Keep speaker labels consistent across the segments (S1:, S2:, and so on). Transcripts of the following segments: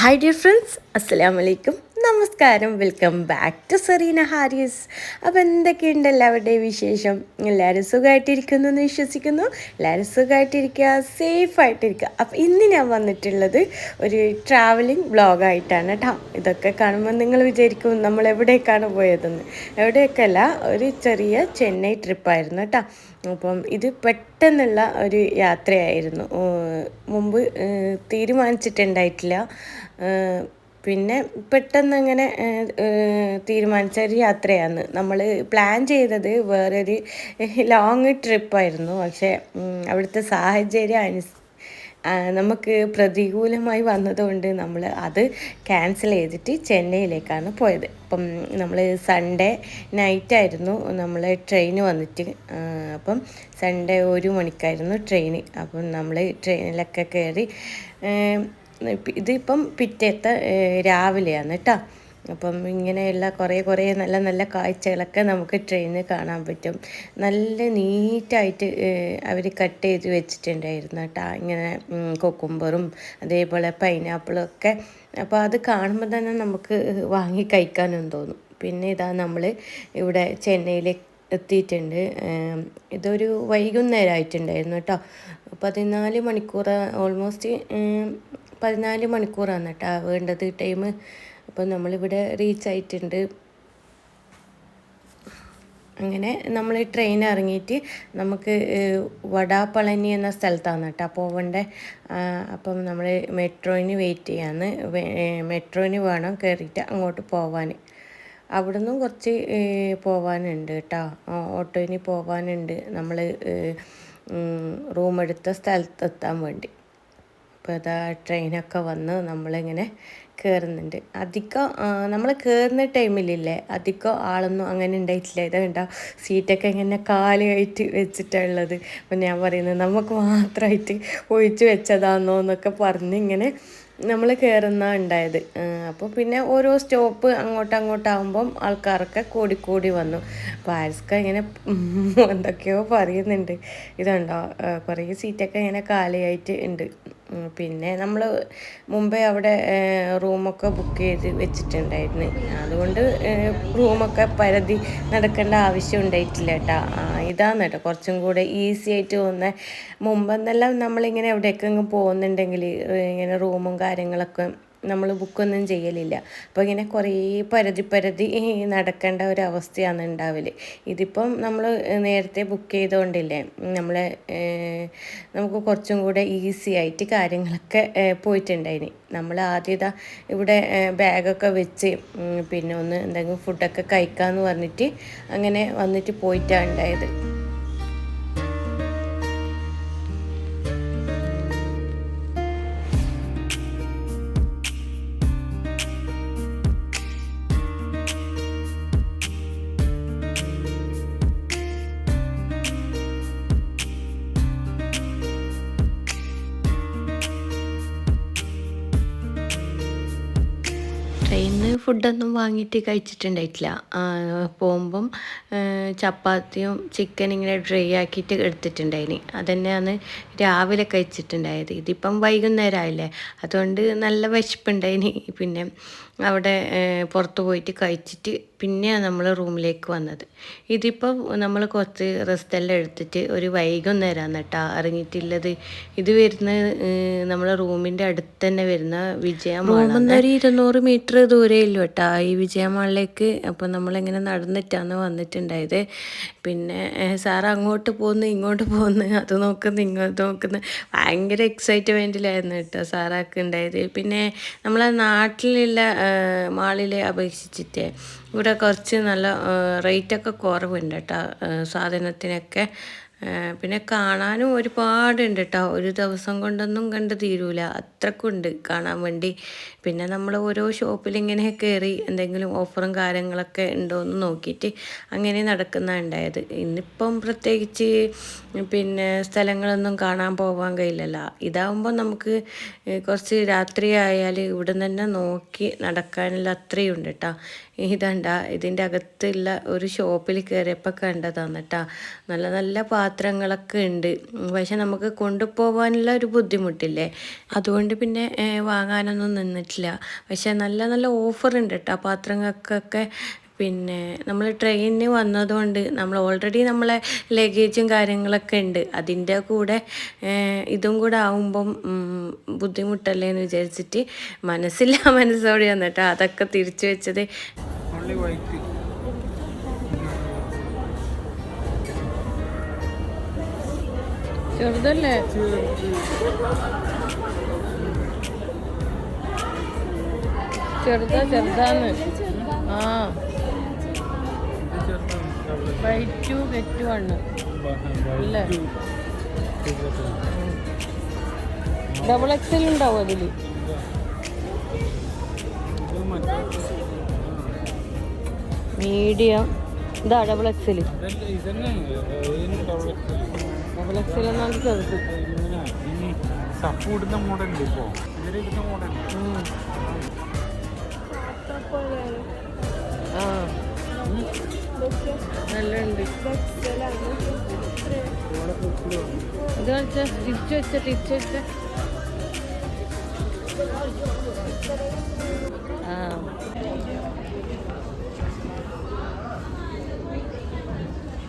S1: Hi dear friends അസ്സലാമു അലൈക്കും നമസ്കാരം. Welcome back to Sereena Haris അപ്പോൾ എന്തൊക്കെയുണ്ട് എല്ലാവരുടെയും വിശേഷം? എല്ലാവരും സുഖമായിട്ടിരിക്കുന്നു എന്ന് വിശ്വസിക്കുന്നു. എല്ലാവരും സുഖമായിട്ടിരിക്കുക സേഫായിട്ടിരിക്കുക അപ്പോൾ ഇന്ന് ഞാൻ വന്നിട്ടുള്ളത് ഒരു ട്രാവലിംഗ് വ്ളോഗായിട്ടാണ് കേട്ടോ ഇതൊക്കെ കാണുമ്പോൾ നിങ്ങൾ വിചാരിക്കും നമ്മൾ എവിടേക്കാണ് പോയതെന്ന്. എവിടേക്കല്ല ഒരു ചെറിയ ചെന്നൈ ട്രിപ്പായിരുന്നു കേട്ടോ അപ്പം ഇത് പെട്ടെന്നുള്ള ഒരു യാത്രയായിരുന്നു. മുമ്പ് തീരുമാനിച്ചിട്ടുണ്ടായിട്ടില്ല. പിന്നെ പെട്ടെന്ന് അങ്ങനെ തീരുമാനിച്ച ഒരു യാത്രയാണ്. നമ്മൾ പ്ലാൻ ചെയ്തത് വേറൊരു ലോങ് ട്രിപ്പായിരുന്നു പക്ഷേ അവിടുത്തെ സാഹചര്യം അനുസ നമുക്ക് പ്രതികൂലമായി വന്നതുകൊണ്ട് നമ്മൾ അത് ക്യാൻസൽ ചെയ്തിട്ട് ചെന്നൈയിലേക്കാണ് പോയത്. അപ്പം നമ്മൾ സൺഡേ നൈറ്റായിരുന്നു നമ്മൾ ട്രെയിൻ വന്നിട്ട്. അപ്പം സൺഡേ ഒരു മണിക്കായിരുന്നു ട്രെയിൻ അപ്പം നമ്മൾ ട്രെയിനിലൊക്കെ കയറി ഇതിപ്പം പിറ്റേത്തെ രാവിലെയാണ് കേട്ടോ അപ്പം ഇങ്ങനെയുള്ള കുറേ കുറേ നല്ല നല്ല കാഴ്ചകളൊക്കെ നമുക്ക് ട്രെയിനിൽ കാണാൻ പറ്റും. നല്ല നീറ്റായിട്ട് അവർ കട്ട് ചെയ്ത് വെച്ചിട്ടുണ്ടായിരുന്നു കേട്ടോ ഇങ്ങനെ കൊക്കുംബറും അതേപോലെ പൈനാപ്പിളും ഒക്കെ. അപ്പോൾ അത് കാണുമ്പോൾ തന്നെ നമുക്ക് വാങ്ങി കഴിക്കാനും തോന്നും. പിന്നെ ഇതാ നമ്മൾ ഇവിടെ ചെന്നൈയിൽ എത്തിയിട്ടുണ്ട്. ഇതൊരു വൈകുന്നേരമായിട്ടുണ്ടായിരുന്നു കേട്ടോ പതിനാല് മണിക്കൂർ ഓൾമോസ്റ്റ് പതിനാല് മണിക്കൂറാണ് കേട്ടോ വേണ്ടത് ടൈം അപ്പോൾ നമ്മളിവിടെ റീച്ച് ആയിട്ടുണ്ട്. അങ്ങനെ നമ്മൾ ഈ ട്രെയിൻ ഇറങ്ങിയിട്ട് നമുക്ക് വടാപ്പളനി എന്ന സ്ഥലത്താണ് കേട്ടോ പോവണ്ടേ. അപ്പം നമ്മൾ മെട്രോയിന് വെയിറ്റ് ചെയ്യാന്ന് മെട്രോയിന് വേണം കയറിയിട്ട് അങ്ങോട്ട് പോവാൻ അവിടുന്ന് കുറച്ച് പോവാനുണ്ട് കേട്ടോ. ഓട്ടോയിന് പോവാനുണ്ട്. നമ്മൾ റൂം എടുത്ത സ്ഥലത്തെത്താൻ വേണ്ടി. അപ്പോൾ ഇതാ ട്രെയിനൊക്കെ വന്ന് നമ്മളിങ്ങനെ കയറുന്നുണ്ട് അധികം നമ്മൾ കയറുന്ന ടൈമിലില്ലേ അധികം ആളൊന്നും അങ്ങനെ ഉണ്ടായിട്ടില്ല. ഇതാ കണ്ടോ സീറ്റൊക്കെ ഇങ്ങനെ കാലുമായിട്ട് വെച്ചിട്ടുള്ളത് അപ്പം ഞാൻ പറയുന്നത് നമുക്ക് മാത്രമായിട്ട് ഒഴിച്ചു വെച്ചതാണോ എന്നൊക്കെ പറഞ്ഞ് ഇങ്ങനെ നമ്മൾ കയറുന്ന ഉണ്ടായത്. അപ്പോൾ പിന്നെ ഓരോ സ്റ്റോപ്പ് അങ്ങോട്ട് അങ്ങോട്ടാകുമ്പം ആൾക്കാരൊക്കെ കൂടിക്കൂടി കൂടി വന്നു. അപ്പോൾ ആരിസ്ക ഇങ്ങനെ എന്തൊക്കെയോ പറയുന്നുണ്ട്. ഇതുണ്ടോ കുറേ സീറ്റൊക്കെ ഇങ്ങനെ കാലിയായിട്ട് ഉണ്ട്. പിന്നെ നമ്മൾ മുമ്പേ അവിടെ റൂമൊക്കെ ബുക്ക് ചെയ്ത് വെച്ചിട്ടുണ്ടായിരുന്നു. അതുകൊണ്ട് റൂമൊക്കെ പരതി നടക്കേണ്ട ആവശ്യം ഉണ്ടായിട്ടില്ല കേട്ടോ ഇതാണ് കേട്ടോ കുറച്ചും കൂടെ ഈസി ആയിട്ട് തോന്നുന്നത് മുമ്പെന്നെല്ലാം നമ്മളിങ്ങനെ എവിടേക്കെങ്കിലും പോകുന്നുണ്ടെങ്കിൽ ഇങ്ങനെ റൂമും കാര്യങ്ങളൊക്കെ നമ്മൾ ബുക്കൊന്നും ചെയ്യലില്ല. അപ്പോൾ ഇങ്ങനെ കുറേ പരതി പരതി നടക്കേണ്ട ഒരു അവസ്ഥയാണ് ഉണ്ടാവൽ ഇതിപ്പം നമ്മൾ നേരത്തെ ബുക്ക് ചെയ്തുകൊണ്ടില്ലേ നമ്മളെ നമുക്ക് കുറച്ചും കൂടെ ഈസി ആയിട്ട് കാര്യങ്ങളൊക്കെ പോയിട്ടുണ്ടായിന്. നമ്മൾ ആദ്യം ഇവിടെ ബാഗൊക്കെ വെച്ച് പിന്നെ ഒന്ന് എന്തെങ്കിലും ഫുഡൊക്കെ കഴിക്കാമെന്ന് പറഞ്ഞിട്ട് അങ്ങനെ വന്നിട്ട് പോയിട്ടാണ് ഉണ്ടായത്. ഫുഡൊന്നും വാങ്ങിയിട്ട് കഴിച്ചിട്ടുണ്ടായിട്ടില്ല. പോകുമ്പം ചപ്പാത്തിയും ചിക്കൻ ഇങ്ങനെ ഡ്രൈ ആക്കിയിട്ട് എടുത്തിട്ടുണ്ടായിന്. അതന്നെയാണ് രാവിലെ കഴിച്ചിട്ടുണ്ടായത്. ഇതിപ്പം വൈകുന്നേരമായില്ലേ അതുകൊണ്ട് നല്ല വിശപ്പുണ്ടായിന്. പിന്നെ അവിടെ പുറത്ത് പോയിട്ട് കഴിച്ചിട്ട് പിന്നെയാണ് നമ്മൾ റൂമിലേക്ക് വന്നത്. ഇതിപ്പോൾ നമ്മൾ കുറച്ച് റെസ്റ്റ് എല്ലാം എടുത്തിട്ട് ഒരു വൈകുന്നേരമാണ് കേട്ടോ. ഇറങ്ങിയിട്ടുള്ളത് ഇത് വരുന്ന നമ്മളെ റൂമിന്റെ അടുത്ത് തന്നെ വരുന്ന വിജയമാണ്. ഒരു ഇരുന്നൂറ് മീറ്റർ ദൂരേ ഇല്ല കേട്ടോ. ഈ വിജയമാളിലേക്ക് അപ്പോൾ നമ്മളിങ്ങനെ നടന്നിട്ടാണ് വന്നിട്ടുണ്ടായത്. പിന്നെ സാർ അങ്ങോട്ട് പോകുന്നു ഇങ്ങോട്ട് പോകുന്നു അത് നോക്കുന്നു ഇങ്ങോട്ട് നോക്കുന്നു. ഭയങ്കര എക്സൈറ്റ്മെന്റിലായിരുന്നു കേട്ടോ സാറാക്ക് ഉണ്ടായത്. പിന്നെ നമ്മളെ നാട്ടിലുള്ള മാളിലെ അപേക്ഷിച്ചിട്ട്. ഇവിടെ കുറച്ച് നല്ല റേറ്റൊക്കെ കുറവുണ്ട് കേട്ടോ സാധനത്തിനൊക്കെ. പിന്നെ കാണാനും ഒരുപാടുണ്ട് കേട്ടോ ഒരു ദിവസം കൊണ്ടൊന്നും കണ്ട് തീരൂല. അത്രക്കുണ്ട് കാണാൻ വേണ്ടി. പിന്നെ നമ്മൾ ഓരോ ഷോപ്പിൽ ഇങ്ങനെ കയറി എന്തെങ്കിലും ഓഫറും കാര്യങ്ങളൊക്കെ ഉണ്ടോ എന്ന് നോക്കിയിട്ട് അങ്ങനെ നടക്കുന്നുണ്ടായത് ഇന്നിപ്പം പ്രത്യേകിച്ച് പിന്നെ സ്ഥലങ്ങളൊന്നും കാണാൻ പോകാൻ കഴിയില്ലല്ലോ. ഇതാവുമ്പോൾ നമുക്ക് കുറച്ച് രാത്രി ആയാൽ ഇവിടെ തന്നെ നോക്കി നടക്കാനുള്ള അത്രയും ഉണ്ട് കേട്ടോ ഇതണ്ട ഇതിന്റെ അകത്തുള്ള ഒരു ഷോപ്പിൽ കയറിയപ്പോൾ കണ്ടതാണ് കേട്ടോ നല്ല നല്ല പാത്രങ്ങളൊക്കെ ഉണ്ട്. പക്ഷെ നമുക്ക് കൊണ്ടുപോകാനുള്ള ഒരു ബുദ്ധിമുട്ടില്ലേ? അതുകൊണ്ട് പിന്നെ വാങ്ങാനൊന്നും നിന്നിട്ടില്ല. പക്ഷെ നല്ല നല്ല ഓഫർ ഉണ്ട് കേട്ടോ പാത്രങ്ങൾക്കൊക്കെ പിന്നെ നമ്മൾ ട്രെയിനിന് വന്നതുകൊണ്ട് നമ്മൾ ഓൾറെഡി നമ്മളെ ലഗേജും കാര്യങ്ങളൊക്കെ ഉണ്ട്. അതിന്റെ കൂടെ ഇതും കൂടെ ആവുമ്പം ബുദ്ധിമുട്ടല്ലേ എന്ന് വിചാരിച്ചിട്ട് മനസ്സില്ല മനസ്സോടെ വന്നിട്ട് അതൊക്കെ തിരിച്ചു വെച്ചത്. ചെറുതല്ലേ? ചെറുതാ ചെറുതാന്ന്. ആ. വെറ്റു ആണ്. അല്ലേ? ഡബിൾ എക്സൽ ഉണ്ടാവും അതിൽ മീഡിയം. ഇതാ ഡബിൾ എക്സൽ ഡബിൾ എക്സൽ എന്നാൽ ചെറുത്
S2: സഫ് ഇടുന്ന മോഡൽ ഇപ്പോ. ഇവർ ഇടുന്ന മോഡൽ
S1: ആ. നല്ല ഉണ്ട് ഇത് കളിച്ച തിരിച്ചു വെച്ച തിരിച്ചു വെച്ച. ആ.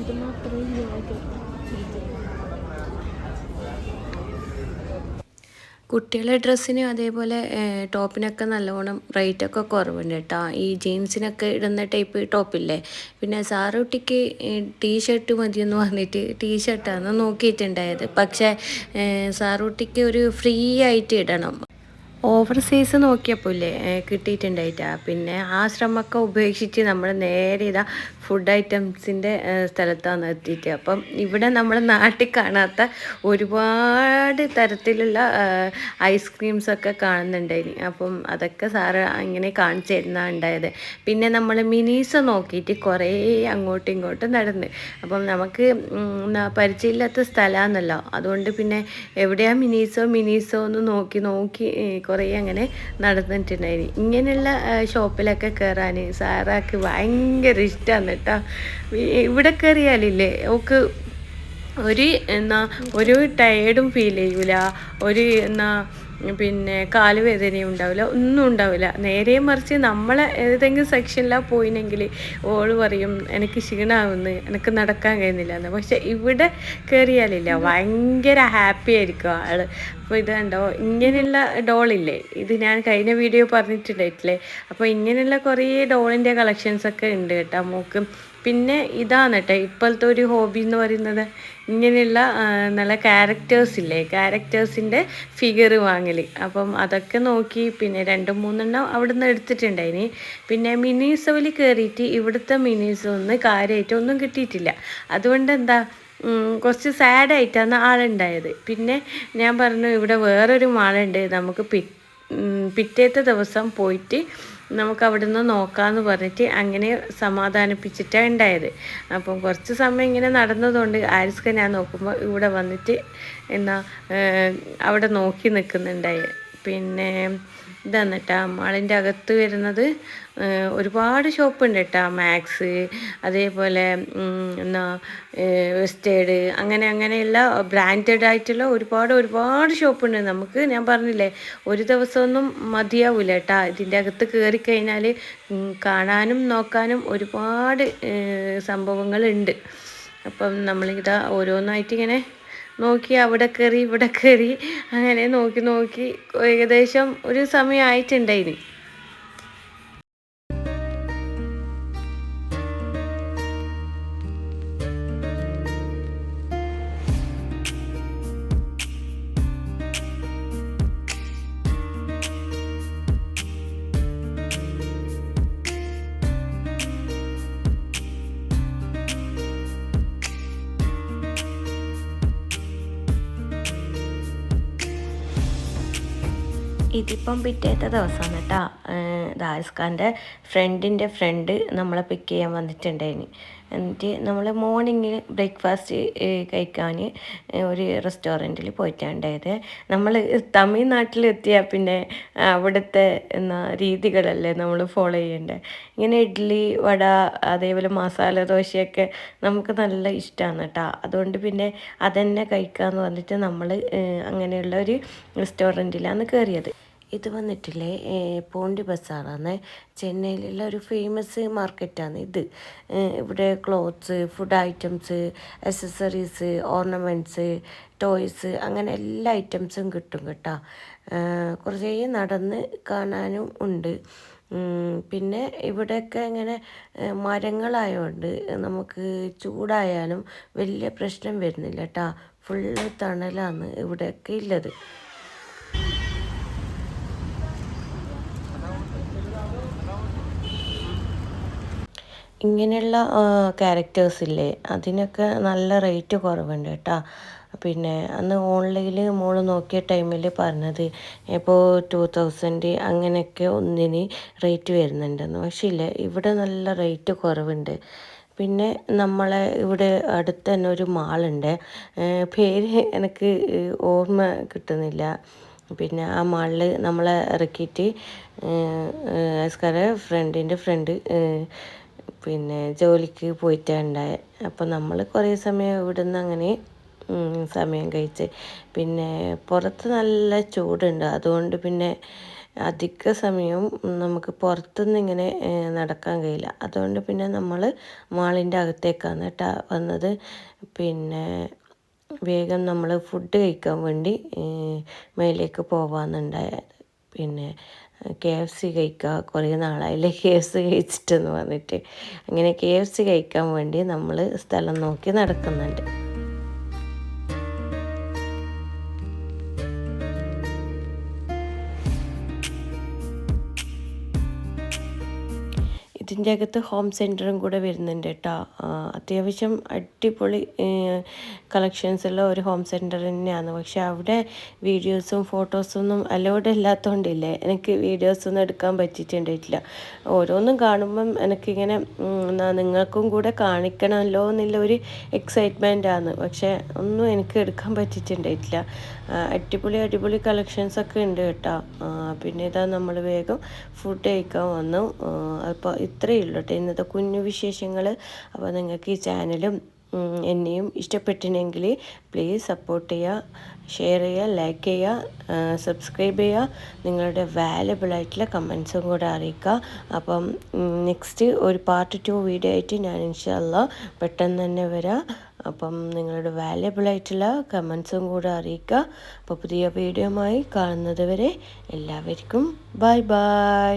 S1: ഇത് മാത്രമേ കുട്ടികളുടെ ഡ്രസ്സിന് അതേപോലെ ടോപ്പിനൊക്കെ നല്ലോണം റേറ്റൊക്കെ കുറവുണ്ട് കേട്ടോ ഈ ജീൻസിനൊക്കെ ഇടുന്ന ടൈപ്പ് ടോപ്പില്ലേ? പിന്നെ സാറുട്ടിക്ക് ടീഷർട്ട് മതിയെന്ന് പറഞ്ഞിട്ട് ടീഷർട്ടാണ് നോക്കിയിട്ടുണ്ടായത്. പക്ഷേ സാറുട്ടിക്ക് ഒരു ഫ്രീ ആയിട്ട് ഇടണം. ഓവർ സൈസ് നോക്കിയപ്പോൾ ഇല്ലേ കിട്ടിയിട്ടുണ്ടായിട്ടാ. പിന്നെ ആ ശ്രമമൊക്കെ ഉപേക്ഷിച്ച് നമ്മൾ നേരെ ഇതാ ഫുഡ് ഐറ്റംസിന്റെ സ്ഥലത്താണ് എത്തിയിട്ട്. അപ്പം ഇവിടെ നമ്മൾ നാട്ടിൽ കാണാത്ത ഒരുപാട് തരത്തിലുള്ള ഐസ്ക്രീംസൊക്കെ കാണുന്നുണ്ടായി അപ്പം അതൊക്കെ സാറ് ഇങ്ങനെ കാണിച്ചു തരുന്നതാണ് ഉണ്ടായത്. പിന്നെ നമ്മൾ മിനീസ് നോക്കിയിട്ട് കുറേ അങ്ങോട്ടും ഇങ്ങോട്ടും നടന്ന്. അപ്പം നമുക്ക് പരിചയമില്ലാത്ത സ്ഥലമാണല്ലോ അതുകൊണ്ട് പിന്നെ എവിടെയാണ് മിനീസോ മിനീസോ എന്ന് നോക്കി നോക്കി കുറേ അങ്ങനെ നടന്നിട്ടുണ്ടായിരുന്നു ഇങ്ങനെയുള്ള ഷോപ്പിലൊക്കെ കയറാൻ സാറാക്ക് ഭയങ്കര ഇഷ്ടമാണ് കേട്ടോ. ഇവിടെ കയറിയാലില്ലേ ഓക്ക് ഒരു എന്നാ ഒരു ടയേർഡും ഫീൽ ചെയ്യൂല. ഒരു എന്നാ പിന്നെ കാലുവേദനയും ഉണ്ടാവില്ല ഒന്നും ഉണ്ടാവില്ല. നേരെ മറിച്ച് നമ്മൾ ഏതെങ്കിലും സെക്ഷനിലാണ് പോയിനെങ്കിൽ ഓൾ പറയും എനിക്ക് ക്ഷീണമാവുന്നു എനിക്ക് നടക്കാൻ കഴിയുന്നില്ല എന്ന് പക്ഷെ ഇവിടെ കയറിയാലില്ല ഭയങ്കര ഹാപ്പി ആയിരിക്കും ആൾ. അപ്പോൾ കണ്ടോ ഇങ്ങനെയുള്ള ഡോളില്ലേ? ഇത് ഞാൻ കഴിഞ്ഞ വീഡിയോ പറഞ്ഞിട്ടുണ്ടായിട്ടില്ലേ? അപ്പോൾ ഇങ്ങനെയുള്ള കുറേ ഡോളിന്റെ കളക്ഷൻസൊക്കെ ഉണ്ട് കേട്ടോ മൂക്ക്. പിന്നെ ഇതാണ് കേട്ടോ ഇപ്പോഴത്തെ ഒരു ഹോബി എന്ന് പറയുന്നത്. ഇങ്ങനെയുള്ള നല്ല ക്യാരക്ടേഴ്സ് ഇല്ലേ? ക്യാരക്ടേഴ്സിന്റെ ഫിഗർ വാങ്ങൽ അപ്പം അതൊക്കെ നോക്കി പിന്നെ രണ്ട് മൂന്നെണ്ണം അവിടെ നിന്ന് എടുത്തിട്ടുണ്ടായിനി. പിന്നെ മിനീസോയിൽ കയറിയിട്ട് ഇവിടുത്തെ മിനീസ് ഒന്ന് കാര്യമായിട്ട് ഒന്നും കിട്ടിയിട്ടില്ല. അതുകൊണ്ട് എന്താ കുറച്ച് സാഡായിട്ടാണ് ആളുണ്ടായത്. പിന്നെ ഞാൻ പറഞ്ഞു ഇവിടെ വേറൊരു മാളുണ്ട്. നമുക്ക് പി പിറ്റേത്തെ ദിവസം പോയിട്ട് നമുക്ക് അവിടെ നിന്ന് നോക്കാമെന്ന് പറഞ്ഞിട്ട് അങ്ങനെ സമാധാനിപ്പിച്ചിട്ടാണ് ഉണ്ടായത് അപ്പം കുറച്ച് സമയം ഇങ്ങനെ നടന്നതുകൊണ്ട് ആരിസ്ക ഞാൻ നോക്കുമ്പോൾ ഇവിടെ വന്നിട്ട് എന്നാ അവിടെ നോക്കി നിൽക്കുന്നുണ്ടായി പിന്നെ ഇതാണ് കേട്ടോ മാളിന്റെ അകത്ത് വരുന്നത് ഒരുപാട് ഷോപ്പുണ്ട് കേട്ടോ മാക്സ് അതേപോലെ എന്നാ വെസ്റ്റേഡ് അങ്ങനെ അങ്ങനെയുള്ള ബ്രാൻഡഡ് ആയിട്ടുള്ള ഒരുപാട് ഒരുപാട് ഷോപ്പുണ്ട്. നമുക്ക് ഞാൻ പറഞ്ഞില്ലേ ഒരു ദിവസമൊന്നും മതിയാവില്ല കേട്ടോ ഇതിന്റെ അകത്ത് കയറി കഴിഞ്ഞാൽ കാണാനും നോക്കാനും ഒരുപാട് സംഭവങ്ങളുണ്ട്. അപ്പം നമ്മളിതാ ഓരോന്നായിട്ട് ഇങ്ങനെ നോക്കി അവിടെ കയറി ഇവിടെ കയറി അങ്ങനെ നോക്കി നോക്കി ഏകദേശം ഒരു സമയം ഇതിപ്പം പിറ്റേത്തെ ദിവസം കേട്ടോ. ദാരിസ് ഖാന്റെ ഫ്രണ്ടിന്റെ ഫ്രണ്ട് നമ്മളെ പിക്ക് ചെയ്യാൻ വന്നിട്ടുണ്ടായിന്. എന്നിട്ട് നമ്മൾ മോർണിംഗ് ബ്രേക്ക്ഫാസ്റ്റ് കഴിക്കാൻ ഒരു റെസ്റ്റോറന്റിൽ പോയിട്ടുണ്ടായത് നമ്മൾ തമിഴ്നാട്ടിൽ എത്തിയാൽ പിന്നെ അവിടുത്തെ എന്നാ രീതികളല്ലേ നമ്മൾ ഫോളോ ചെയ്യേണ്ടത് ഇങ്ങനെ ഇഡ്ഡലി വട അതേപോലെ മസാല ദോശയൊക്കെ നമുക്ക് നല്ല ഇഷ്ടമാണ് കേട്ടോ. അതുകൊണ്ട് പിന്നെ അതന്നെ കഴിക്കാമെന്ന് പറഞ്ഞിട്ട് നമ്മൾ അങ്ങനെയുള്ള ഒരു റെസ്റ്റോറന്റിലാണ് കയറിയത് ഇത് വന്നിട്ടില്ലേ പോണ്ടി ബസാറാണ് ചെന്നൈയിലുള്ള ഒരു ഫേമസ് മാർക്കറ്റാണ് ഇത്. ഇവിടെ clothes food items accessories ornaments toys അങ്ങനെ എല്ലാ ഐറ്റംസും കിട്ടും കേട്ടോ. കുറേ നടന്ന് കാണാനും ഉണ്ട്. പിന്നെ ഇവിടെയൊക്കെ ഇങ്ങനെ മരങ്ങളായതുകൊണ്ട് നമുക്ക് ചൂടായാലും വലിയ പ്രശ്നം വരുന്നില്ല കേട്ടോ. ഫുള്ള് തണലാണ് ഇവിടെയൊക്കെ ഉള്ളത് ഇങ്ങനെയുള്ള ക്യാരക്ടേഴ്സ് ഇല്ലേ അതിനൊക്കെ നല്ല റേറ്റ് കുറവുണ്ട് കേട്ടോ. പിന്നെ അന്ന് ഓൺലൈനിൽ മോൾ നോക്കിയ ടൈമിൽ പറഞ്ഞത് ഇപ്പോൾ ടു തൗസൻഡ് അങ്ങനെയൊക്കെ ഒന്നിന് റേറ്റ് വരുന്നുണ്ടെന്ന്. പക്ഷേ ഇല്ല ഇവിടെ നല്ല റേറ്റ് കുറവുണ്ട്. പിന്നെ നമ്മളെ ഇവിടെ അടുത്ത് തന്നെ ഒരു മാളുണ്ട്. പേര് എനിക്ക് ഓർമ്മ കിട്ടുന്നില്ല. പിന്നെ ആ മാളിൽ നമ്മളെ ഇറക്കിയിട്ട് ആസ്കാരെ ഫ്രണ്ടിന്റെ ഫ്രണ്ട് പിന്നെ ജോലിക്ക് പോയിട്ടുണ്ടായ അപ്പോൾ നമ്മൾ കുറേ സമയം ഇവിടുന്ന് അങ്ങനെ സമയം കഴിച്ച്. പിന്നെ പുറത്ത് നല്ല ചൂടുണ്ട്. അതുകൊണ്ട് പിന്നെ അധിക സമയവും നമുക്ക് പുറത്തുനിന്ന് ഇങ്ങനെ നടക്കാൻ കഴിയില്ല. അതുകൊണ്ട് പിന്നെ നമ്മൾ മാളിന്റെ അകത്തേക്കാണ് കേട്ടോ വന്നത്. പിന്നെ വേഗം നമ്മൾ ഫുഡ് കഴിക്കാൻ വേണ്ടി മേലേക്ക് പോവാന്നുണ്ടായത്. പിന്നെ കെ എഫ് സി കഴിക്കുക കുറേ നാളായില്ലേ? കെ എഫ് സി കഴിച്ചിട്ടെന്ന് പറഞ്ഞിട്ട്. അങ്ങനെ കെ എഫ് സി കഴിക്കാൻ വേണ്ടി നമ്മൾ സ്ഥലം നോക്കി നടക്കുന്നുണ്ട്. ഇതിന്റെ അകത്ത് ഹോം സെന്ററും കൂടെ വരുന്നുണ്ട് കേട്ടോ. അത്യാവശ്യം അടിപൊളി കളക്ഷൻസ് ഉള്ള ഒരു ഹോം സെന്റർ തന്നെയാണ്. പക്ഷെ അവിടെ വീഡിയോസും ഫോട്ടോസൊന്നും അലോഡ് അല്ലാത്തതുകൊണ്ടില്ലേ എനിക്ക് വീഡിയോസൊന്നും എടുക്കാൻ പറ്റിയിട്ടുണ്ടായിട്ടില്ല. ഓരോന്നും കാണുമ്പം എനിക്കിങ്ങനെ നിങ്ങൾക്കും കൂടെ കാണിക്കണമല്ലോ എന്നുള്ള ഒരു എക്സൈറ്റ്മെന്റ് ആണ്. പക്ഷെ ഒന്നും എനിക്ക് എടുക്കാൻ പറ്റിയിട്ടുണ്ടായിട്ടില്ല. അടിപൊളി അടിപൊളി കളക്ഷൻസ് ഒക്കെ ഉണ്ട് കേട്ടോ. പിന്നെ ഇതാ നമ്മൾ വേഗം ഫുഡ് കഴിക്കാൻ വന്നു. അപ്പോൾ ഇത്രയേ ഉള്ളൂ കേട്ടോ ഇന്നത്തെ കുഞ്ഞു വിശേഷങ്ങൾ അപ്പോൾ നിങ്ങൾക്ക് ഈ ചാനലും എന്നെയും ഇഷ്ടപ്പെട്ടിനെങ്കിൽ പ്ലീസ് സപ്പോർട്ട് ചെയ്യുക ഷെയർ ചെയ്യുക ലൈക്ക് ചെയ്യുക സബ്സ്ക്രൈബ് ചെയ്യുക നിങ്ങളുടെ വാല്യബിൾ ആയിട്ടുള്ള കമൻസും കൂടെ അറിയിക്കുക അപ്പം നെക്സ്റ്റ് ഒരു പാർട്ട് ടു വീഡിയോ ആയിട്ട് ഞാൻ ഇൻഷാല്ല പെട്ടെന്ന് തന്നെ വരാം. അപ്പം നിങ്ങളുടെ വാല്യബിൾ ആയിട്ടുള്ള കമൻസും കൂടെ അറിയിക്കുക അപ്പോൾ പുതിയ വീഡിയോയുമായി കാണുന്നത് വരെ എല്ലാവർക്കും ബൈ ബൈ